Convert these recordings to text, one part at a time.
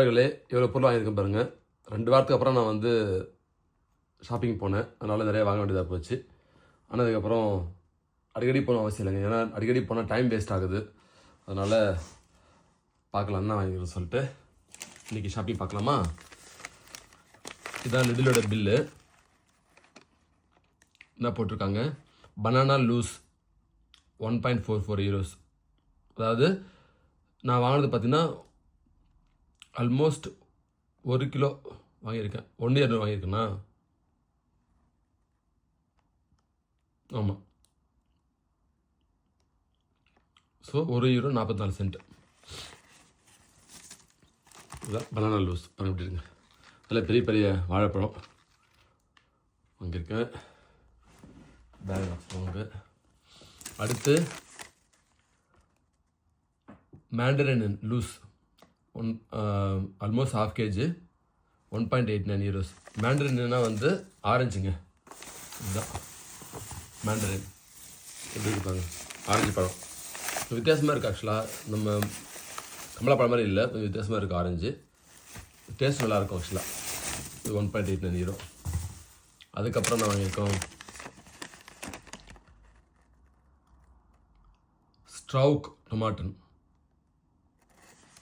நண்பர்களே எவ்வளோ பொருள் வாங்கியிருக்கேன் பாருங்கள் ரெண்டு வாரத்துக்கு அப்புறம் நான் வந்து ஷாப்பிங் போனேன். அதனால் நிறைய வாங்க வேண்டியதாக போச்சு. ஆனால் அதுக்கப்புறம் அடிக்கடி போகணும் அவசியம் இல்லைங்க. ஏன்னா அடிக்கடி போனால் டைம் வேஸ்ட் ஆகுது. அதனால் பார்க்கலாம் தான் வாங்கிக்கிறேன் சொல்லிட்டு இன்றைக்கி ஷாப்பிங் பார்க்கலாமா? இதுதான் லிடிலோட பில்லு என்ன போட்டிருக்காங்க? Banana loose one point four four euros அதாவது நான் வாங்கினது பார்த்தீங்கன்னா ஆல்மோஸ்ட் ஒரு கிலோ வாங்கியிருக்கேன். ஒன்று இரநூறு வாங்கியிருக்கேண்ணா ஆமாம் ஸோ ஒரு யூரோ நாற்பத்தி நாலு சென்ட் இதான் பனானா லூஸ் பண்ண இருங்க அதில் பெரிய பெரிய வாழைப்பழம் வாங்கியிருக்கேன். பேக் வாங்க அடுத்து mandarin loose one almost half KG one point eight nine euros மேண்ட்ரின்னா வந்து ஆரஞ்சுங்க. இதுதான் மேண்டரின் எப்படி இருப்பாங்க ஆரஞ்சு பழம். வித்தியாசமாக இருக்குது ஆக்சுவலாக நம்ம கமலா பழம் மாதிரி இல்லை. கொஞ்சம் வித்தியாசமாக இருக்குது ஆரஞ்சு. டேஸ்ட் நல்லாயிருக்கும் ஆக்சுவலாக இது one point eight nine zero அதுக்கப்புறம் நான் வாங்கியிருக்கோம் ஸ்ட்ரவுக் டொமாட்டன்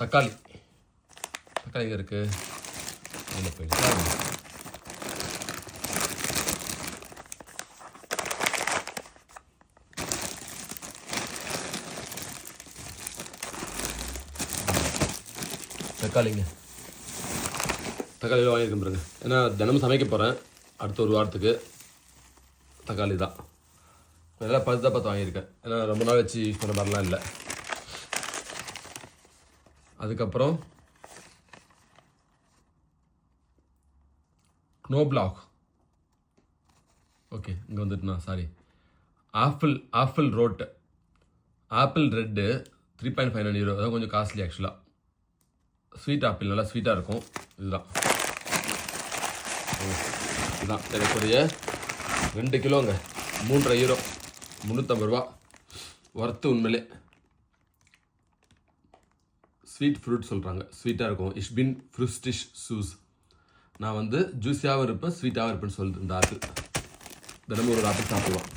தக்காளி. தக்காளி எங்கே இருக்குது அதில் தக்காளிங்க. தக்காளி வாங்கியிருக்கேன் பாருங்க. ஏன்னா தினமும் சமைக்க போகிறேன் அடுத்த ஒரு வாரத்துக்கு தக்காளி தான். நல்லா பார்த்து தான் பார்த்து வாங்கியிருக்கேன். ஏன்னா ரொம்ப நாள் வச்சு யூஸ் பண்ண மாதிரிலாம் இல்லை. அதுக்கப்புறம் நோப்ளாக் ஓகே இங்கே வந்துட்டுண்ணா sorry apple apple road apple red three point five nine zero அதான் கொஞ்சம் காஸ்ட்லி ஆக்சுவலாக ஸ்வீட் ஆப்பிள் நல்லா ஸ்வீட்டாக இருக்கும். இதுதான். ஓ, இதுதான். எனக்குரிய ரெண்டு கிலோங்க. மூன்றரை ஹீரோ முந்நூற்றம்பது ரூபா. ஒர்த்து உண்மையிலே. ஸ்வீட் ஃப்ரூட் சொல்கிறாங்க ஸ்வீட்டாக இருக்கும். இஷ்பின் ஃப்ருஸ்டிஷ் சூஸ் நான் வந்து ஜூஸியாகவும் இருப்பேன் ஸ்வீட்டாகவும் இருப்பேன்னு சொல்லிட்டு இந்த ஆப்பிள். தினமும் ஒரு ஆப்பிள் சாப்பிடுவோம்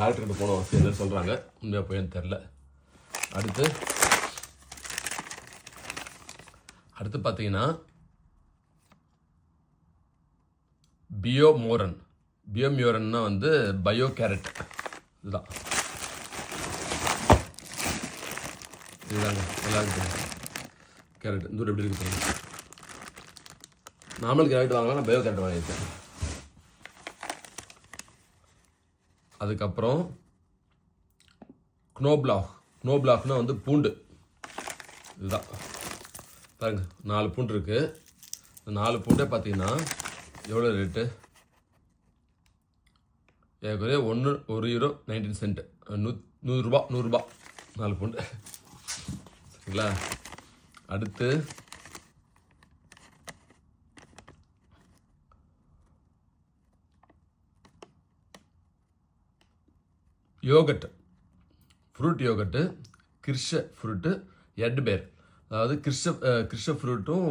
டாக்டர்கிட்ட போனோம் அவசியம் சொல்கிறாங்க உண்மையாக போயேன்னு தெரில அடுத்து அடுத்து பார்த்தீங்கன்னா பியோ மோரன் பியோ வந்து பயோ கேரட் இதுதான். இதுதாங்க நல்லா இருக்குது கேரட் இந்த எப்படி இருக்கு நார்மல் கேரட் வாங்கலாம் நான் பயோ கேரட் வாங்கியிருக்கேன். அதுக்கப்புறம் க்னோப்ளாக் க்னோப்ளாக்னா வந்து பூண்டு. இதுதான். பாருங்க நாலு பூண்டு இருக்கு. நாலு பூண்டே பார்த்தீங்கன்னா எவ்வளோ ரேட்டு ஏற்கனவே ஒன்று ஒரு யூரோ நைன்டீன் சென்ட் நூ நூறுரூபா நூறுரூபா நாலு பூண்டு. சரிங்களா அடுத்து யோகட்டு. ஃப்ரூட் யோகட்டு கிர்ஷ ஃப்ரூட்டு எட் பேர். அதாவது கிர்ஷ அஹ், ஃப்ரூட்டும்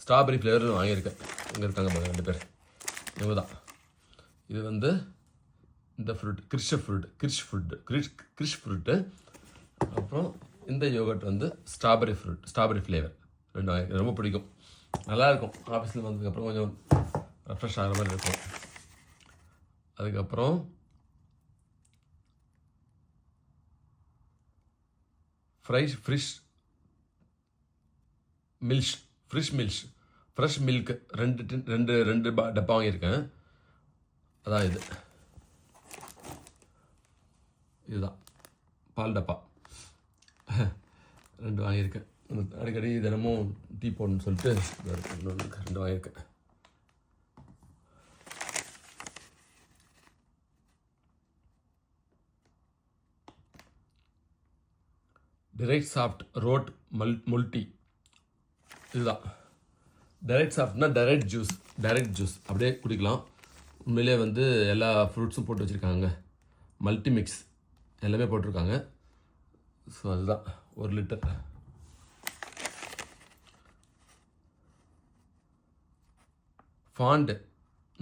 ஸ்ட்ராபெரி ஃப்ளேவரும் வாங்கியிருக்கேன். இங்கே இருக்காங்க பாருங்க ரெண்டு பேர். இவங்க தான் இது வந்து இந்த ஃப்ரூட் கிர்ஷ ஃப்ரூட் கிரிஷ் ஃப்ரூட் கிரிஷ் கிரிஷ் ஃப்ரூட்டு அப்புறம் இந்த யோகட் வந்து ஸ்ட்ராபெரி ஃப்ரூட் ஸ்ட்ராபெரி ஃப்ளேவர் ரெண்டு வாங்கி ரொம்ப பிடிக்கும். நல்லாயிருக்கும். ஆஃபீஸில் வந்ததுக்கப்புறம் கொஞ்சம் ரெஃப்ரெஷ் ஆகிற மாதிரி இருக்கும். அதுக்கப்புறம் ஃப்ரைஷ் ஃப்ரிஷ் மில்ஷ் ஃப்ரிஷ் மில்ஷ் ஃப்ரெஷ் மில்க் ரெண்டு டின் ரெண்டு ரெண்டு பா டப்பா வாங்கியிருக்கேன். அதான் இது. இதுதான். பால் டப்பா. ரெண்டு வாங்கியிருக்கேன். அடிக்கடி தினமும் டீ போடணும்னு சொல்லிட்டு இன்னொன்று ரெண்டு வாங்கியிருக்கேன். டிரைட் சாஃப்ட் ரோட் மல் முல்டி இதுதான். டைரக்ட் சாஃப்ட்னா டைரக்ட் ஜூஸ் டைரக்ட் ஜூஸ் அப்படியே குடிக்கலாம். உண்மையிலே வந்து எல்லா ஃப்ரூட்ஸும் போட்டு வச்சுருக்காங்க. மல்டி மிக்ஸ் எல்லாமே போட்டிருக்காங்க. ஸோ அதுதான். ஒரு லிட்டர். ஃபாண்டு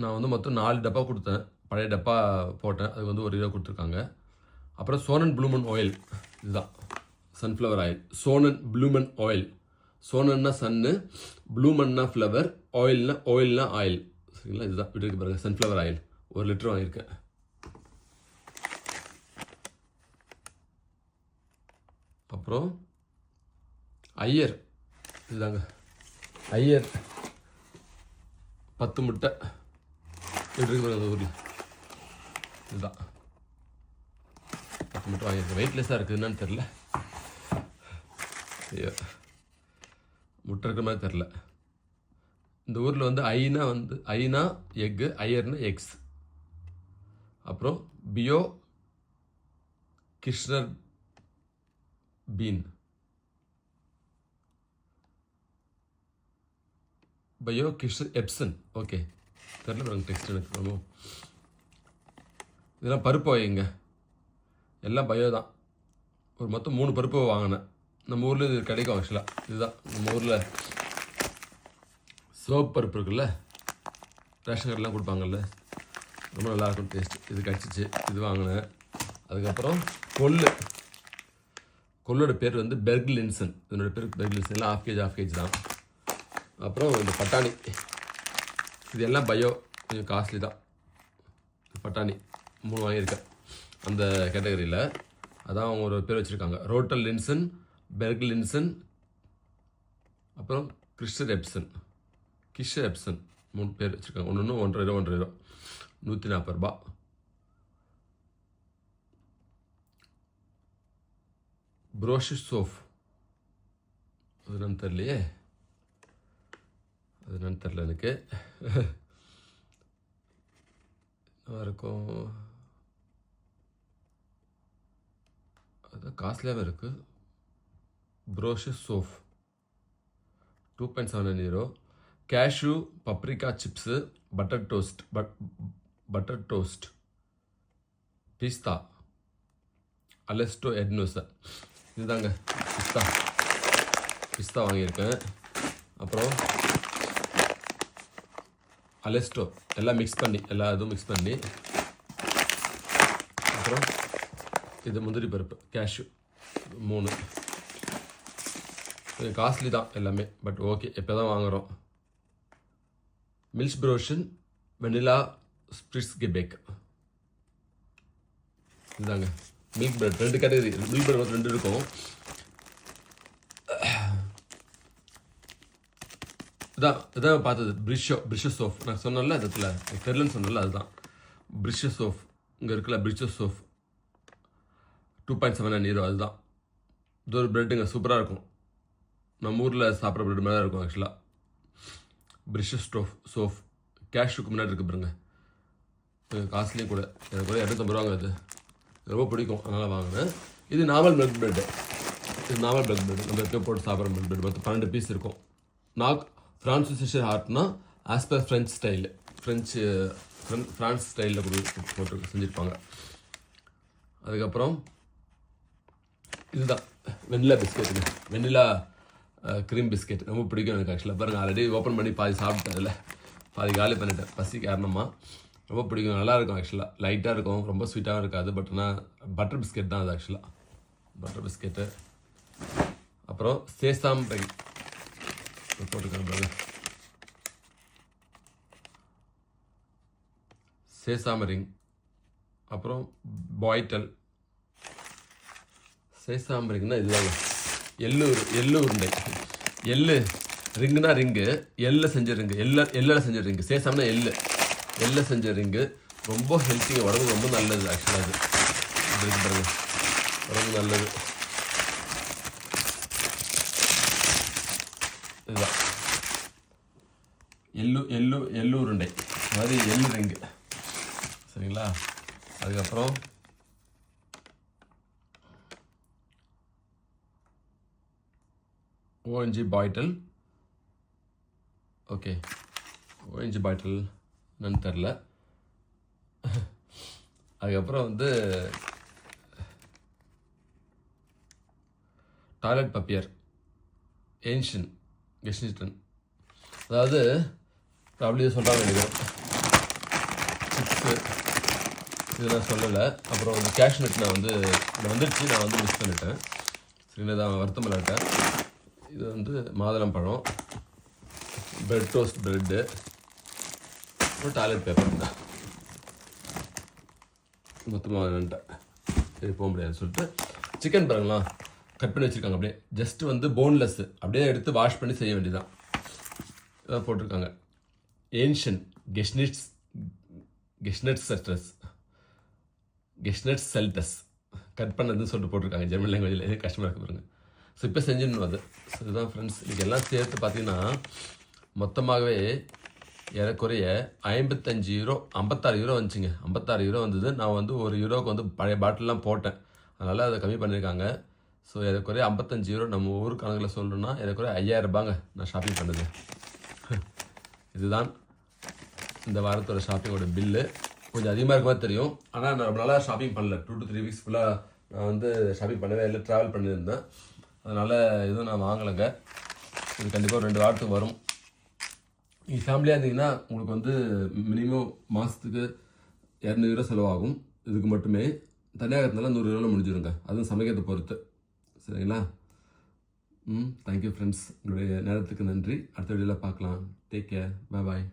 நான் வந்து மொத்தம் நாலு டப்பா கொடுத்தேன். பழைய டப்பா போட்டேன். அதுக்கு வந்து ஒரு இதாக கொடுத்துருக்காங்க. அப்புறம் சோனன் ப்ளூமன் ஆயில் இதுதான். சன்ஃப்ளவர் ஆயில் சோனன் ப்ளூமன் ஆயில் சோனன்னா சன்னு ப்ளூமன்னா ஃப்ளவர் ஆயில்னா ஆயில்னா ஆயில் சரிங்களா? இதுதான். வீட்டுக்கு பாருங்கள் சன்ஃப்ளவர் ஆயில் ஒரு லிட்டர் வாங்கியிருக்கேன். அப்புறம் ஐயர். இதுதாங்க. ஐயர். பத்து முட்டை. விட்டுருக்கு அந்த ஊரில். இதுதான். பத்து முட்டை ஐயர் வெயிட்லெஸ்ஸாக இருக்குது. என்னன்னு தெரில ஐயோ. முட்டை இருக்கிற மாதிரி தெரில இந்த ஊரில் வந்து ஐனா வந்து ஐனா எக்கு ஐயர்னா எக்ஸ். அப்புறம் பியோ கிருஷ்ணர் பீன் பயோ கிஷ் எப்சன் ஓகே தெரில நாங்கள் டெக்ஸ்ட் எனக்கு ரொம்ப இதெல்லாம் பருப்பு வைங்க எல்லாம் பயோ தான். ஒரு மொத்தம் மூணு பருப்பு வாங்கினேன். நம்ம ஊரில் இது கிடைக்கும் ஆக்சுவலாக இதுதான். நம்ம ஊரில் சோப் பருப்பு இருக்குல்ல? ரேஷன் கடைலாம் கொடுப்பாங்கல்ல? ரொம்ப நல்லாயிருக்கும் டேஸ்ட் இது கிடச்சிச்சு. இது வாங்கினேன். அதுக்கப்புறம் கொள்ளு. கொல்லோட பேர் வந்து பெர்க்லின்சன். இதனோட பேர் பெர்க்லின்சன். எல்லாம் ஆஃப் கேஜ் ஆஃப் கேஜ் தான். அப்புறம் இந்த பட்டாணி. இது எல்லாம் பயோ கொஞ்சம் காஸ்ட்லி தான். பட்டாணி. மூணு வாங்கியிருக்கேன். அந்த கேட்டகரியில் அதான் அவங்க ஒரு பேர் வச்சுருக்காங்க. ரோட்டல் லின்சன் பெர்க் லின்சன் அப்புறம் கிறிஸ்டர் எப்சன் கிஷர் எப்சன் மூணு பேர் வச்சுருக்காங்க. ஒன்று ஒன்று ஒன்றரை ரூபா ஒன்றரை ரூபா. நூற்றி நாற்பது ரூபா. ப்ரோஷி சோஃப் அது என்னன்னு தெரியலையே அது என்னன்னு தெரில எனக்கு இருக்கும் அது காஸ்ட்லியாகவும் இருக்குது ப்ரோஷஸ் சோஃப் two point seven nine zero cashew paprika chips butter toast but butter toast pista Alesto எட்னோஸ் இதுதாங்க பிஸ்தா. பிஸ்தா வாங்கியிருக்கேன். அப்புறம் அலெஸ்டோ எல்லாம் மிக்ஸ் பண்ணி எல்லா இதுவும் மிக்ஸ் பண்ணி. அப்புறம் இது முந்திரி பருப்பு கேஷ்யூ மூணு. கொஞ்சம் காஸ்ட்லி தான் எல்லாமே பட் ஓகே எப்போ தான் வாங்குகிறோம் மில்ஸ் ப்ரோஷன் வெனிலா ஸ்பிரிட்ஸ் கிபேக் இதுதாங்க. மில்க் பிரெட் ரெண்டு கேட்டகரி மில்க் பிரெட் ரெண்டு இருக்கும். இதான் இதான் பார்த்தது. பிரிஷோ பிரிஷஸ் சோஃப் நான் சொன்னல அந்த இடத்துல தெரிலன்னு சொன்னேன்ல அதுதான். பிரிஷஸ் சோஃப் இங்கே இருக்குல்ல பிரிஷஸ் சோஃப் two point seven nine zero அதுதான். இது ஒரு பிரெட்டுங்க சூப்பராக இருக்கும். நம்ம ஊரில் சாப்பிட்ற பிரெட் மாதிரி தான் இருக்கும் ஆக்சுவலாக பிரிஷஸ் ஸ்டோஃப் சோஃப் கேஷுக்கு முன்னாடி இருக்கு பாருங்க. கொஞ்சம் காஸ்ட்லியும் கூட. எனக்கு கூட இரநூத்தம்பது ரூபாங்க அது. ரொம்ப பிடிக்கும். அதனால் வாங்கினேன். இது நார்மல் பிரெட் பிரெட்டு இது நார்மல் மில்க் பிரெட் நம்ம எப்போ போட்டு சாப்பிட்ற மில்க் பிரெட் மொத்தம் பன்னெண்டு பீஸ் இருக்கும். நாக் ஃப்ரான்சிசேஷன் ஹார்ட்னா as per French style French France ஸ்டைலில் போட்டு செஞ்சுருப்பாங்க. அதுக்கப்புறம் இதுதான். வெண்ணிலா பிஸ்கெட்டுங்க வெண்ணிலா க்ரீம் பிஸ்கெட் ரொம்ப பிடிக்கும் எனக்கு ஆக்சுவலாக பாருங்கள் ஆல்ரெடி ஓப்பன் பண்ணி பாதி சாப்பிட்டேன் அதில். பாதி காலி பண்ணிட்டேன். பசி காரணமாக ரொம்ப பிடிக்கும். நல்லா இருக்கும் ஆக்சுவலாக லைட்டாக இருக்கும் ரொம்ப ஸ்வீட்டாகவும் இருக்காது பட் ஆனால் பட்டர் பிஸ்கெட் தான் அது ஆக்சுவலாக பட்டர் பிஸ்கெட்டு அப்புறம் சேசாம் பை. போட்டுக்கிறேன் பாருங்க சேசாம் ரிங் அப்புறம் பாய்டல் சேசாம் ரிங்னா இதுதாங்க. எள்ளு எள்ளு உருண்டை. எள்ளு ரிங்குனா ரிங்கு எள்ளு செஞ்ச ரிங்கு எள்ள எள்ளில் செஞ்ச ரிங்கு சேசாம்னா எள்ளு. எள்ளு செஞ்ச ரிங்கு ரொம்ப ஹெல்த்தி உடம்பு ரொம்ப நல்லது ஆக்சுவலாக அது இருக்கு பாருங்க. உடம்பு நல்லது. இதுதான். எள்ளு எள்ளு எள்ளு உருண்டை. மாதிரி எள்ளு ரிங்கு சரிங்களா? அதுக்கப்புறம் ஓஎன்ஜி பாய்டல் ஓகே ஓஎன்ஜி பாய்டல் என்னன்னு தெரில அதுக்கப்புறம் வந்து டாய்லெட் பப்பியர் ஏன்ஷன் கெஷ்னிஸ்டன் அதாவது அப்படியே சொல்கிறாங்க நினைக்கிறேன் சிப்ஸு இதெல்லாம் சொல்லலை. அப்புறம் வந்து கேஷ் நான் வந்து இது வந்துடுச்சு நான் வந்து மிஸ் பண்ணிட்டேன். சரி தான் வருத்தம் இல்லாட்டேன் இது வந்து மாதுளம் பழம் பிரெட் டோஸ்ட் ப்ரெட்டு ஒரு டாய்லெட் பேப்பர் தான் மொத்தமாக சரி போக முடியாதுன்னு சொல்லிட்டு சிக்கன் பாருங்களா கட் பண்ணி வச்சுருக்காங்க அப்படியே ஜஸ்ட் வந்து போன்லெஸ்ஸு அப்படியே எடுத்து வாஷ் பண்ணி செய்ய வேண்டியதான் இதாக போட்டிருக்காங்க ஏன்ஷன் கெஷ்னிட்ஸ் கெஷ்னட் சட்ரஸ் கெஷ்னட் செல்டஸ் கட் பண்ணதுன்னு சொல்லிட்டு போட்டிருக்காங்க ஜெர்மன் லாங்குவேஜில் எது கஷ்டமாக இருக்கு பாருங்க ஸோ இப்போ செஞ்சிடணும் அது ஸோ இதுதான் ஃப்ரெண்ட்ஸ் இதுக்கு எல்லாம் சேர்த்து பார்த்தீங்கன்னா மொத்தமாகவே ஏறக்குறைய ஐம்பத்தஞ்சு யூரோ ஐம்பத்தாறு யூரோ வந்துச்சுங்க. ஐம்பத்தாறு யூரோ வந்தது. நான் வந்து ஒரு யூரோக்கு வந்து பழைய பாட்டிலெலாம் போட்டேன். அதனால் அதை கம்மி பண்ணியிருக்காங்க ஸோ ஏறக்குறைய ஐம்பத்தஞ்சு யூரோ நம்ம ஊர் கணக்கில் சொல்லணும்னா ஏறக்குறைய ஐயாயிரம் ரூபாங்க நான் ஷாப்பிங் பண்ணது. இதுதான் இந்த வாரத்தோட ஷாப்பிங்கோட பில்லு கொஞ்சம் அதிகமாக இருக்க மாதிரி தெரியும். ஆனால் நான் ரொம்ப நாளாக ஷாப்பிங் பண்ணல. டூ டு த்ரீ வீக்ஸ் ஃபுல்லாக நான் வந்து ஷாப்பிங் பண்ணவே இல்லை. ட்ராவல் பண்ணியிருந்தேன். அதனால் எதுவும் நான் வாங்கலைங்க. இது கண்டிப்பாக ரெண்டு வாரத்துக்கு வரும். நீங்கள் ஃபேமிலியாக இருந்தீங்கன்னா உங்களுக்கு வந்து மினிமம் மாதத்துக்கு இரநூறுவா செலவாகும். இதுக்கு மட்டுமே. தனியாக இருந்தாலும் நூறு ரூபாவில் முடிஞ்சிருங்க. அதுவும் சமைக்கிறத பொறுத்து. சரிங்களா? ம் தேங்க்யூ ஃப்ரெண்ட்ஸ் உங்களுடைய நேரத்துக்கு நன்றி. அடுத்த வீடியோவில் பார்க்கலாம். டேக் கேர் பாய் பாய்